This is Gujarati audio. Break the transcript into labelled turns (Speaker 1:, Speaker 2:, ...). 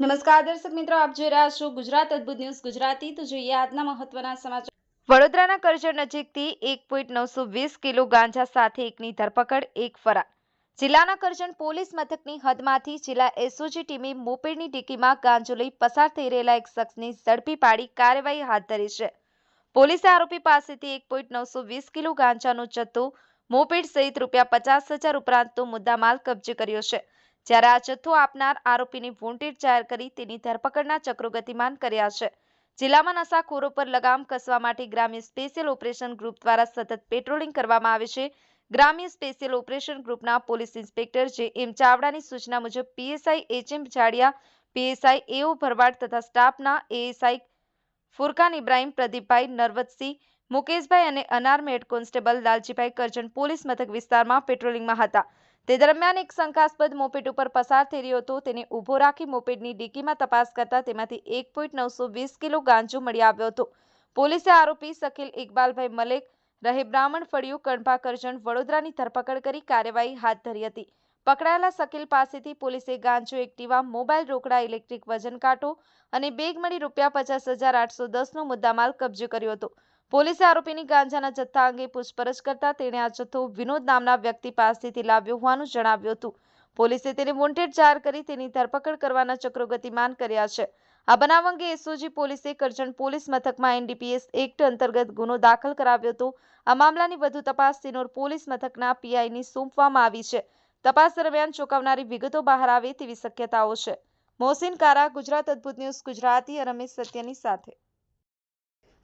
Speaker 1: નમસ્કાર, દર્શક મિત્રો, આપ જોઈ રહ્યા છો ગુજરાત અદ્ભુત ન્યૂઝ ગુજરાતી. તો જોઈએ આજના મહત્વના સમાચાર.
Speaker 2: વડોદરાના કરજણ નજીકથી એક પોઈન્ટ નવસો વીસ કિલો ગાંજા સાથે એકની ધરપકડ, એક ફરાર. જિલ્લાના કરજણ પોલીસ મથકની હદમાંથી જિલ્લા એસઓજી ટીમે મોપેડની ટીકીમાં ગાંજો લઈ પસાર થઈ રહેલા એક શખ્સની ઝડપી પાડી કાર્યવાહી હાથ ધરી છે. પોલીસે આરોપી પાસેથી એક પોઈન્ટ નવસો વીસ કિલો ગાંજાનો જથ્થો મોપેડ સહિત રૂપિયા પચાસ હજાર ઉપરાંતનો મુદ્દામાલ કબજે કર્યો છે. જ્યારે આ જથ્થો આપનાર આરોપીને વોન્ટેડ જાહેર કરી તેની ધરપકડના ચક્રો ગતિમાન કર્યા છે. જિલ્લામાં નશાખોરો પર લગામ કસવા માટે ગ્રામ્ય સ્પેશિયલ ઓપરેશન ગ્રુપ દ્વારા સતત પેટ્રોલિંગ કરવામાં આવે છે. ગ્રામ્ય સ્પેશિયલ ઓપરેશન ગ્રુપના પોલીસ ઇન્સ્પેક્ટર જે એમ ચાવડાની સૂચના મુજબ પીએસઆઈ એચએમ જાડિયા, પીએસઆઈ એઓ ભરવાડ તથા સ્ટાફના એએસઆઈ ફુરકાન ઇબ્રાહીમ, પ્રદીપભાઈ નરવતસિંહ, મુકેશભાઈ અને unarmed head constable Laljibhai Karjan police મથક વિસ્તારમાં પેટ્રોલિંગમાં હતા. તે દરમિયાન એક શંકાસ્પદ મોપેડ ઉપર પસાર થઈ રહ્યો હતો. તેને ઊભો રાખી મોપેડની ડીકીમાં તપાસ કરતા તેમાંથી એક કિલો ગાંજો મળી આવ્યો હતો. પોલીસે આરોપી શકીલ ઇકબાલભાઈ મલેક, રહે બ્રાહ્મણ ફળિયું કણભા કરજણ વડોદરાની ધરપકડ કરી કાર્યવાહી હાથ ધરી હતી. પકડાયેલા શકીલ પાસેથી પોલીસે ગાંજો, એક્ટિવા, મોબાઈલ રોકડા, ઇલેક્ટ્રિક વજન કાંટો અને બેગ મળી રૂપિયા પચાસ હજાર આઠસો દસનો મુદ્દામાલ કબજે કર્યો હતો. પોલીસે આરોપીની ગાંજાના જથ્થા અંગે પૂછપરછ કરતા તેણે આ જથ્થો વિનોદ નામના વ્યક્તિ પાસેથી લાવ્યો હોવાનું જણાવ્યું હતું. પોલીસે તેને વોન્ટેડ જાહેર કરી તેની ધરપકડ કરવાના ચક્રો ગતિમાન કર્યા છે. આ બનાવ અંગે એસઓજી પોલીસે કરજણ પોલીસ મથકમાં એનડીપીએસ એક્ટ અંતર્ગત ગુનો દાખલ કરાવ્યો હતો. આ મામલાની વધુ તપાસ સિનોર પોલીસ મથકના પીઆઈને સોંપવામાં આવી છે. તપાસ દરમિયાન ચોંકાવનારી વિગતો બહાર આવે તેવી શક્યતાઓ છે. મોહસિન કારા, ગુજરાત અદ્ભુત ન્યૂઝ, ગુજરાતી અને સત્યની સાથે.